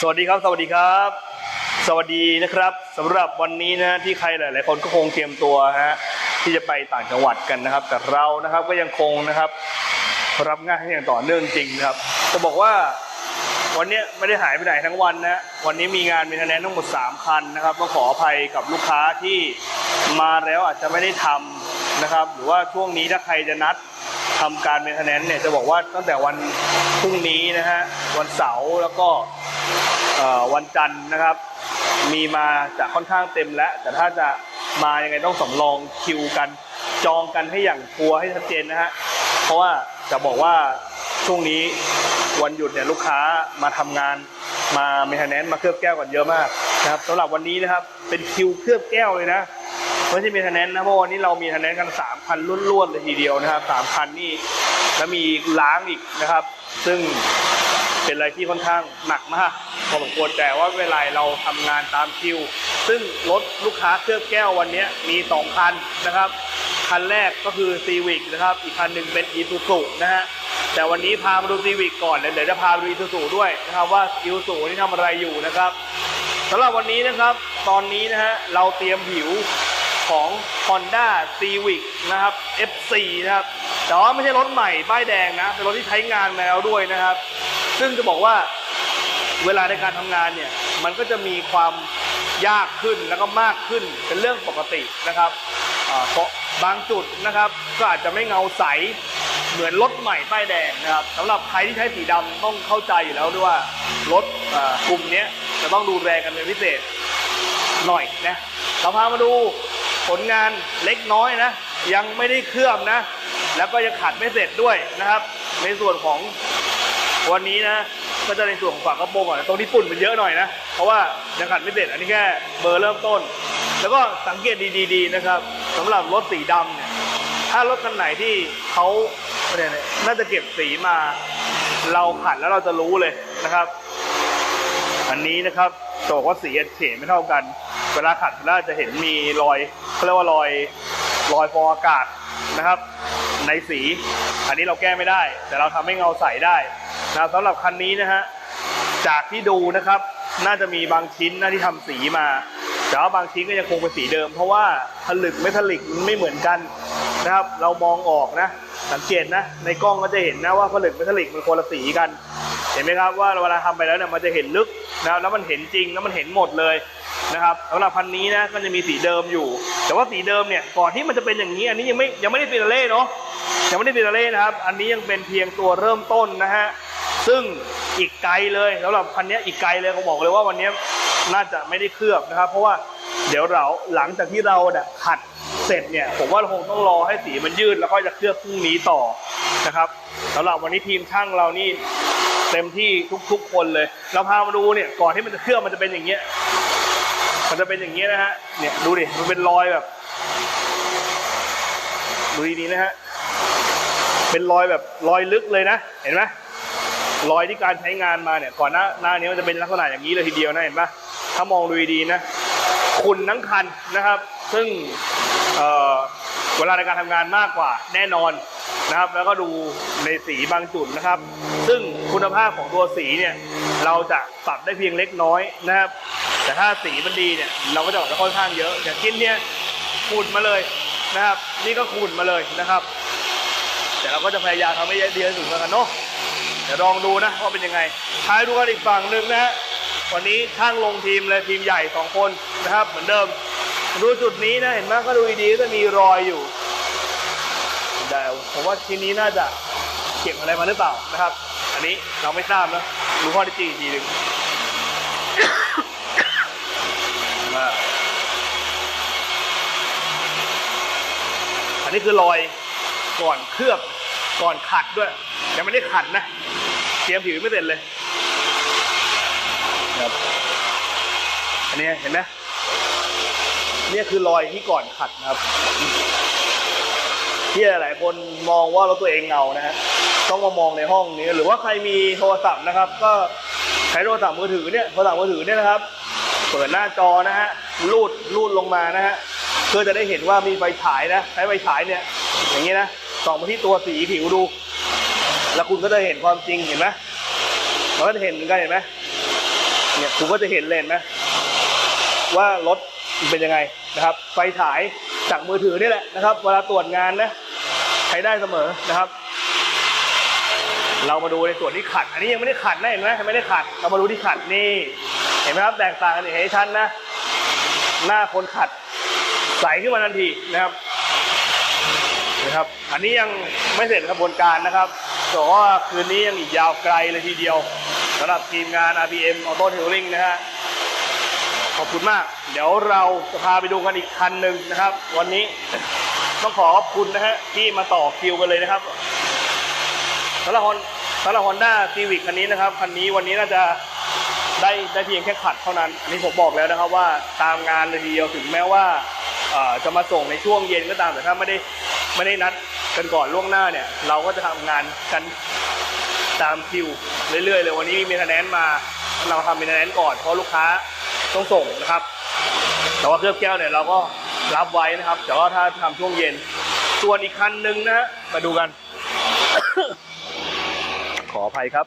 สวัสดีครับ สวัสดีครับ สวัสดีนะครับสำหรับวันนี้นะที่ใครหลาย ๆ คนก็คงเตรียมตัวฮะที่จะไปต่างจังหวัดกันนะครับ แต่เรานะครับก็ยังคงนะครับรับงานให้อย่างต่อเนื่องจริงนะครับ จะบอกว่าวันนี้ไม่ได้หายไปไหนทั้งวันนะ วันนี้มีงานมีคะแนนทั้งหมด 3 คันนะครับต้องขออภัยกับลูกค้าที่มาแล้วอาจจะไม่ได้ทำนะครับ หรือว่าช่วงนี้ถ้าใครจะนัด ทำการเป็นคะแนนเนี่ยจะบอกว่าตั้งแต่วันพรุ่งนี้นะฮะวันเสาร์แล้วก็วันจันทร์นะครับ มีมาจะค่อนข้างเต็มแล้ว แต่ถ้าจะมายังไงต้องสำรองคิวกันจองกันให้อย่างชัวร์ให้ชัดเจนนะฮะเพราะว่าจะบอกว่าช่วงนี้วันหยุดเนี่ยลูกค้ามาทำงานมาเมทแนนมาเคลือบแก้วกันเยอะมากนะครับสำหรับวันนี้นะครับเป็นคิวเคลือบแก้วเลยนะ ไม่ใช่เมทแนนนะเพราะวันนี้เรามีคะแนนกันสามพันล้วนๆเลยทีเดียวนะครับสามพันนี่แล้วมีล้างอีกนะครับ ซึ่งเป็นอะไรที่ค่อนข้างหนักมากพอสมควรแต่ว่าเวลาเราทำงานตามคิว ซึ่งรถลูกค้าเคลือบแก้ววันนี้มีสองคันนะครับ คันแรกก็คือ Civic นะครับ อีกคันหนึ่งเป็น Isuzu นะฮะแต่วันนี้พามาดู Civic ก่อนแล้วเดี๋ยวจะพาดู Isuzu ด้วยนะครับว่า Isuzu นี่ทำอะไรอยู่นะครับสำหรับวันนี้นะครับ ตอนนี้นะฮะเราเตรียมผิว ของ Honda Civic นะครับ F4 นะครับ แต่ว่าไม่ใช่รถใหม่ ป้ายแดงนะ เป็นรถที่ใช้งานมาแล้วด้วยนะครับ ซึ่งจะบอกว่าเวลาในการทำงานเนี่ย มันก็จะมีความยากขึ้นแล้วก็มากขึ้นเป็นเรื่องปกตินะครับเพราะบางจุดนะครับ ก็อาจจะไม่เงาใสเหมือนรถใหม่ป้ายแดงนะครับสำหรับใครที่ใช้สีดำต้องเข้าใจอยู่แล้วด้วยว่ารถกลุ่มนี้จะต้องดูแลกันเป็นพิเศษหน่อยนะเราพามาดู ผลงานเล็กน้อยนะ ยังไม่ได้เคลือบนะ แล้วก็ยังขัดไม่เสร็จด้วยนะครับ ในส่วนของวันนี้นะ ก็จะในส่วนของฝากระโปรงก่อนตรงที่ฝุ่นมันเยอะหน่อยนะ เพราะว่ายังขัดไม่เสร็จอันนี้แค่เบอร์เริ่มต้น แล้วก็สังเกตดีๆนะครับสำหรับรถสีดำเนี่ยถ้ารถคันไหนที่เขาเนี่ยน่าจะเก็บสีมา เราขัดแล้วเราจะรู้เลยนะครับ อันนี้นะครับจะบอกว่าสีเฉดไม่เท่ากัน เวลาขัดแล้วจะเห็นมีรอย เขาเรียกว่ารอยรอยฟองอากาศนะครับ ในสี อันนี้เราแก้ไม่ได้ แต่เราทำให้เงาใสได้นะครับสำหรับคันนี้นะฮะจากที่ดูนะครับ น่าจะมีบางชิ้นนะที่ทำสีมา แต่ว่าบางชิ้นก็ยังคงเป็นสีเดิม เพราะว่าผลึกไม่ผลิกมันไม่เหมือนกันนะครับ เรามองออกนะ สังเกตนะ ในกล้องก็จะเห็นนะว่าผลึกไม่ผลิกมันคนละสีกัน เห็นไหมครับว่าเวลาทำไปแล้วเนี่ยมันจะเห็นลึกนะครับแล้วมันเห็นจริงแล้วมันเห็นหมดเลย นะครับสำหรับพันนี้นะก็จะมีสีเดิมอยู่ แต่ว่าสีเดิมเนี่ยก่อนที่มันจะเป็นอย่างนี้ อันนี้ยังไม่ยังไม่ได้ฟินาเล่เนาะยังไม่ได้ฟินาเล่นะครับ อันนี้ยังเป็นเพียงตัวเริ่มต้นนะฮะซึ่งอีกไกลเลยสำหรับพันนี้อีกไกลเลยเขาบอกเลยว่าวันนี้น่าจะไม่ได้เคลือบนะครับ เพราะว่าเดี๋ยวเราหลังจากที่เราเนี่ยขัดเสร็จเนี่ยผมว่าเราคงต้องรอให้สีมันยืดแล้วก็จะเคลือบพรุ่งนี้ต่อนะครับสำหรับวันนี้ทีมช่างเรานี่เต็มที่ทุกๆคนเลย เราพามาดูเนี่ยก่อนที่มันจะเคลือบมันจะเป็นอย่างเงี้ย มันจะเป็นอย่างเงี้นะฮะ เนี่ยดูดิ มันเป็นรอยแบบ ดูดีๆนะฮะ เป็นรอยแบบรอยลึกเลยนะ เห็นไหมรอยที่การใช้งานมาเนี่ย ก่อนหน้าหน้านี้มันจะเป็นลักษณะอย่างนี้เลยทีเดียวนะเห็นปะถ้ามองดูดีๆนะคุณทั้งคันนะครับ ซึ่งเเวลาในการทำงานมากกว่าแน่นอนนะครับ แล้วก็ดูในสีบางจุดนะครับ ซึ่งคุณภาพของตัวสีเนี่ย เราจะปรับได้เพียงเล็กน้อยนะครับ แต่ถ้าสีมันดีเนี่ยเราก็จะออกได้ค่อนข้างเยอะอย่างชิ้นเนี้ยขุ่นมาเลยนะครับ นี่ก็ขุ่นมาเลยนะครับ แต่เราก็จะพยายามทำให้ดีที่สุดแล้วกันเนาะเดี๋ยวลองดูนะว่าเป็นยังไงท้ายดูกันอีกฝั่งหนึ่งนะฮะวันนี้ช่างลงทีมเลยทีมใหญ่สองคนนะครับ เหมือนเดิมดูจุดนี้นะเห็นไหมก็ดูดีๆก็จะมีรอยอยู่แต่ผมว่าชิ้นนี้น่าจะเก็บอะไรมาหรือเปล่านะครับ อันนี้เราไม่ทราบนะรู้ข้อที่จริงอีกทีหนึ่ง ว่าอั นนี้คือรอยก่อนเคลือบก่อนขัดด้วยยังไม่ได้ขัดนะเตรียมผิวไม่เสร็จเลยครับอันนี้เห็นไหมเนี่ยคือรอยที่ก่อนขัดครับที่หลายๆคนมองว่ารถตัวเองเงานะฮะต้องมามองในห้องนี้ หรือว่าใครมีโทรศัพท์นะครับ ก็ใช้โทรศัพท์มือถือเนี่ยโทรศัพท์มือถือเนี่ยนะครับ เปิดหน้าจอนะฮะลูดลูดลงมานะฮะ เพื่อจะได้เห็นว่ามีไฟฉายนะใช้ไฟฉายเนี่ยอย่างนี้นะส่องมาที่ตัวสีผิวดู แล้วคุณก็จะเห็นความจริงเห็นไหมมันก็จะเห็นเหมือนกันเห็นไหมเนี่ยคุณก็จะเห็นเลยเห็นไหมว่ารถเป็นยังไงนะครับ ไฟฉายจากมือถือนี่แหละนะครับ เวลาตรวจงานนะใช้ได้เสมอนะครับ เรามาดูในส่วนที่ขัด อันนี้ยังไม่ได้ขัดนะเห็นไหมไม่ได้ขัด เรามาดูที่ขัดนี่ เห็นไหมครับแตกต่างกันอย่างเห็นชัดนะ หน้าคนขัด ใสขึ้นมาทันทีนะครับนะครับ อันนี้ยังไม่เสร็จกระบวนการนะครับแต่ว่าคืนนี้ยังอีกยาวไกลเลยทีเดียวสำหรับทีมงาน RPM Auto Tailoring นะฮะขอบคุณมาก เดี๋ยวเราจะพาไปดูกันอีกคันหนึ่งนะครับ วันนี้ต้องขอขอบคุณนะฮะที่มาต่อคิวกันเลยนะครับสำหรับฮอนสำหรับฮอนด้าซีวิกคันนี้นะครับคันนี้วันนี้น่าจะได้ได้เพียงแค่ขัดเท่านั้น อันนี้ผมบอกแล้วนะครับว่าตามงานเลยทีเดียวถึงแม้ว่า จะมาส่งในช่วงเย็นก็ตามแต่ถ้าไม่ได้ไม่ได้นัดกันก่อนล่วงหน้าเนี่ย เราก็จะทำงานกันตามคิวเรื่อยๆเลยวันนี้มีเมนเทนแนนมาเราทำเมนเทนแนนก่อนเพราะลูกค้าต้องส่งนะครับ แต่ว่าเคลือบแก้วเนี่ยเราก็รับไว้นะครับแต่ว่าถ้าทำช่วงเย็นส่วนอีกคันหนึ่งนะฮะมาดูกัน ขออภัยครับ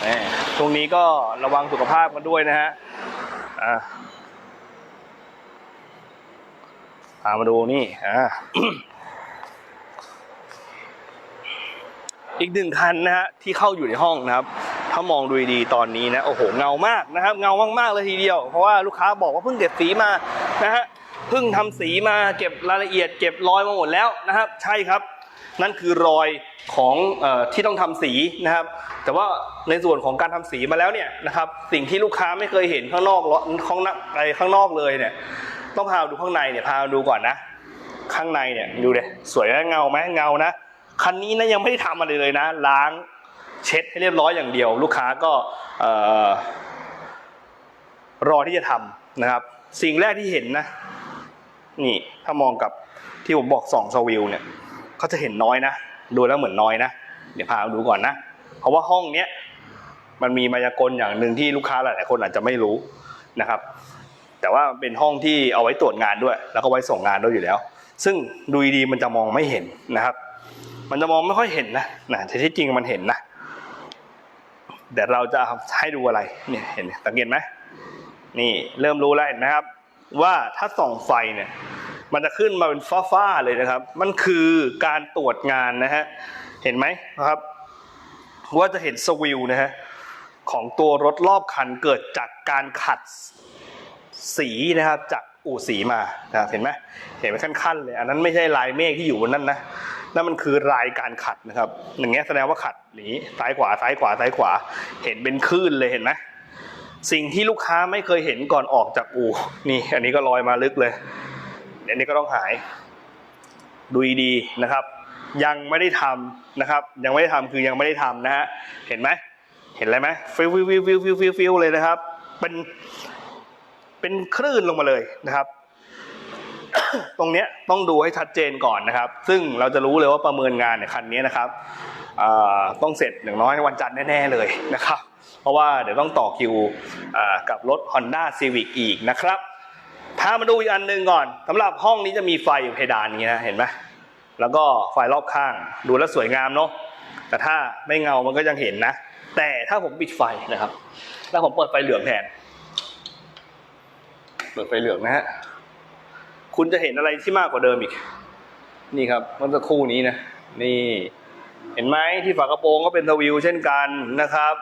แหมช่วงนี้ก็ระวังสุขภาพกันด้วยนะฮะอ่า พามาดูนี่อ่าอีกหนึ่งคันนะฮะที่เข้าอยู่ในห้องนะครับ ถ้ามองดูดีตอนนี้นะโอ้โหเงามากนะครับ เงามากๆเลยทีเดียว เพราะว่าลูกค้าบอกว่าเพิ่งเก็บสีมานะฮะเพิ่งทำสีมาเก็บรายละเอียด เก็บรอยมาหมดแล้วนะครับ ใช่ครับ นั่นคือรอยของอที่ต้องทำสีนะครับ แต่ว่าในส่วนของการทำสีมาแล้วเนี่ยนะครับ สิ่งที่ลูกค้าไม่เคยเห็นข้างนอกล้อข้างนอะไรข้างนอกเลยเนี่ย ต้องพาดูข้างในเนี่ยพาดูก่อนนะ ข้างในเนี่ยดูเลยสวยไหมเงาไหมเงานะคันนี้นะยังไม่ได้ทำอะไรเลยนะ ล้างเช็ดให้เรียบร้อยอย่างเดียว ลูกค้าก็รอที่จะทำนะครับ สิ่งแรกที่เห็นนะ นี่ถ้ามองกับที่ผมบอกสองสวิลเนี่ยเขาจะเห็นน้อยนะดูแล้วเหมือนน้อยนะ เดี๋ยวพาดูก่อนนะ เพราะว่าห้องเนี้ยมันมีมายากลอย่างหนึ่งที่ลูกค้าหลายๆคนอาจจะไม่รู้นะครับ แต่ว่าเป็นห้องที่เอาไว้ตรวจงานด้วย แล้วก็ไว้ส่งงานด้วยอยู่แล้ว ซึ่งดูดีมันจะมองไม่เห็นนะครับ มันจะมองไม่ค่อยเห็นนะนะแต่ที่จริงมันเห็นนะเดี๋ยวเราจะให้ดูอะไรเนี่ยเห็นสังเกตไหมนี่เริ่มรู้แล้วเห็นไหมครับ ว่าถ้าส่องไฟเนี่ยมันจะขึ้นมาเป็นฟ้าๆเลยนะครับ มันคือการตรวจงานนะฮะเห็นไหมนะครับว่าจะเห็นสวิลนะฮะของตัวรถรอบคันเกิดจากการขัด สีนะครับจากอู่สีมานะเห็นไหมเห็นไหมขั้นๆเลยอันนั้นไม่ใช่ลายเมฆที่อยู่บนนั้นนะนั่นมันคือลายการขัดนะครับอย่างเงี้ยแสดงว่าขัดหนีซ้ายขวาซ้ายขวาซ้ายขวา เห็นเป็นคลื่นเลยเห็นไหมสิ่งที่ลูกค้าไม่เคยเห็นก่อนออกจากอู่นี่ อันนี้ก็ลอยมาลึกเลยอันนี้ก็ต้องหาย ดูดีนะครับ ยังไม่ได้ทำนะครับ ยังไม่ได้ทำคือยังไม่ได้ทำนะฮะเห็นไหมเห็นอะไรไหมฟิวฟิวฟิวฟิวฟิวฟิวเลยนะครับ เป็น เป็นคลื่นลงมาเลยนะครับ ตรงเนี้ยต้องดูให้ชัดเจนก่อนนะครับ ซึ่งเราจะรู้เลยว่าประเมินงานในคันนี้นะครับต้องเสร็จอย่างน้อยวันจันทร์แน่ๆเลยนะครับ เพราะว่าเดี๋ยวต้องต่อคิวกับรถ Honda Civic อีกนะครับพามาดูอีกอันหนึ่งก่อนสำหรับห้องนี้จะมีไฟอยู่เพดานนี้นะเห็นไหมแล้วก็ไฟรอบข้างดูแล้วสวยงามเนาะแต่ถ้าไม่เงามันก็ยังเห็นนะ แต่ถ้าผมปิดไฟนะครับ แล้วผมเปิดไฟเหลืองแทน เปิดไฟเหลืองนะฮะ คุณจะเห็นอะไรที่มากกว่าเดิมอีก นี่ครับเมื่อสักครู่นี้นะ นี่ เห็นไหมที่ฝากระโปรงก็เป็นสวิวเช่นกันนะครับ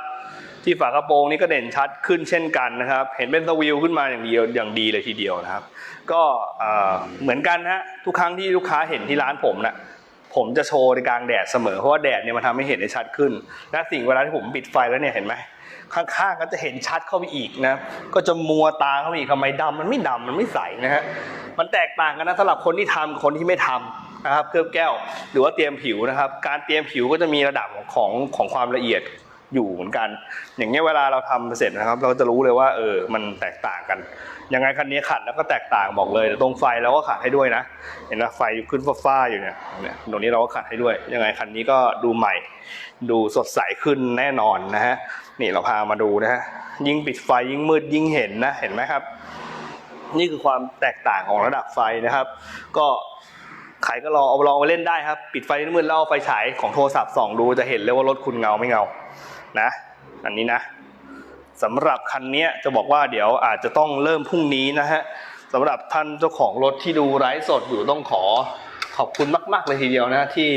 ที่ฝากระโปรงนี่ก็เด่นชัดขึ้นเช่นกันนะครับ เห็นเป็นสวิวขึ้นมาอย่างเดียวอย่างดีเลยทีเดียวนะครับ ก็เอ่อเหมือนกันฮะทุกครั้งที่ลูกค้าเห็นที่ร้านผมนะ ผมจะโชว์ในกลางแดดเสมอเพราะว่าแดดเนี่ยมันทำให้เห็นได้ชัดขึ้น และสิ่งเวลาที่ผมปิดไฟแล้วเนี่ยเห็นไหมข้างๆก็จะเห็นชัดเข้าไปอีกนะ ก็จะมัวตาเข้าไปอีกทำไมดำมันไม่ดำมันไม่ใสนะฮะมันแตกต่างกันนะสำหรับคนที่ทำกับคนที่ไม่ทำนะครับเคลือบแก้ว หรือว่าเตรียมผิวนะครับ การเตรียมผิวก็จะมีระดับของของของความละเอียด อยู่เหมือนกัน อย่างเงี้ยเวลาเราทำเสร็จนะครับ เราจะรู้เลยว่าเออมันแตกต่างกัน ยังไงคันนี้ขัดแล้วก็แตกต่างบอกเลยตรงไฟเราก็ขัดให้ด้วยนะ เห็นไหมไฟขึ้นฟ้าๆอยู่เนี่ยเนี่ยตรงนี้เราก็ขัดให้ด้วย ยังไงคันนี้ก็ดูใหม่ ดูสดใสขึ้นแน่นอนนะฮะนี่เราพามาดูนะฮะยิ่งปิดไฟยิ่งมืดยิ่งเห็นนะเห็นไหมครับนี่คือความแตกต่างของระดับไฟนะครับ ก็ใครก็ลองเอาลองไปเล่นได้ครับ ปิดไฟมืดแล้วเอาไฟฉายของโทรศัพท์ส่องดูจะเห็นเลยว่ารถคุณเงาไม่เงา นะ อันนี้นะสำหรับคันนี้จะบอกว่าเดี๋ยวอาจจะต้องเริ่มพรุ่งนี้นะฮะสำหรับท่านเจ้าของรถที่ดูไลฟ์สดอยู่ต้องขอขอบคุณมากๆเลยทีเดียวนะที่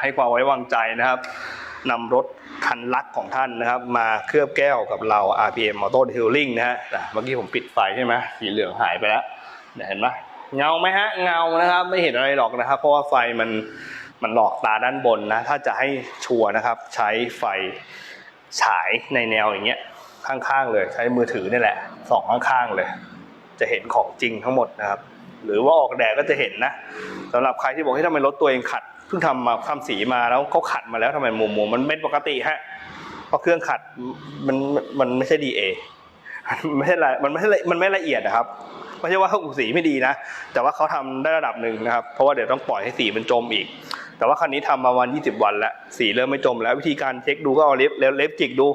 ให้ความไว้วางใจนะครับนำรถคันรักของท่านนะครับ มาเคลือบแก้วกับเรา RPM Auto Detailing นะฮะเมื่อกี้ผมปิดไฟใช่ไหมสีเหลืองหายไปแล้วเนี่ยเห็นไหมเงาไหมฮะเงานะครับ ไม่เห็นอะไรหรอกนะครับ เพราะว่าไฟมันมันหลอกตาด้านบนนะ ถ้าจะให้ชัวร์นะครับ ใช้ไฟ ฉายในแนวอย่างเงี้ยข้างๆเลยใช้มือถือนี่แหละส่องข้างๆเลย จะเห็นของจริงทั้งหมดนะครับ หรือว่าออกแดดก็จะเห็นนะสำหรับใครที่บอกให้ทำไมรถตัวเองขัดเพิ่งทำมาทำสีมาแล้วเขาขัดมาแล้วทำไมมุมมุมมันเป็นปกติฮะเพราะเครื่องขัดมันมันไม่ใช่ดีเอไม่ใช่ละมันไม่ใช่ละมันไม่ละเอียดนะครับไม่ใช่ว่าเขาสีไม่ดีนะ แต่ว่าเขาทำได้ระดับหนึ่งนะครับ เพราะว่าเดี๋ยวต้องปล่อยให้สีมันจมอีก แต่ว่าคันนี้ทำมาวัน 20 วันแล้วสีเริ่มไม่จมแล้ววิธีการเช็คดูก็เอาเล็บเล็บจิกดู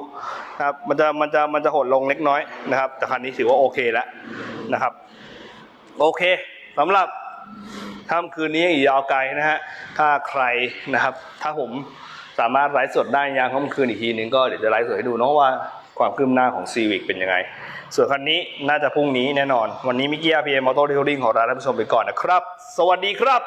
นะครับมันจะมันจะมันจะหดลงเล็กน้อยนะครับ แต่คันนี้ถือว่าโอเคแล้วนะครับ โอเคสำหรับค่ำคืนนี้อีกยาวไกลนะฮะถ้าใครนะครับ ถ้าผมสามารถไลฟ์สดได้ยามค่ำคืนอีกทีนึงก็เดี๋ยวจะไลฟ์สดให้ดูเนาะว่าความคืบหน้าของ Civic เป็นยังไง ส่วนคันนี้น่าจะพรุ่งนี้แน่นอน วันนี้มิกกี้อาร์พีเอ็มออโต้เทลลิ่งของเราท่านผู้ชมไปก่อนนะครับ สวัสดีครับ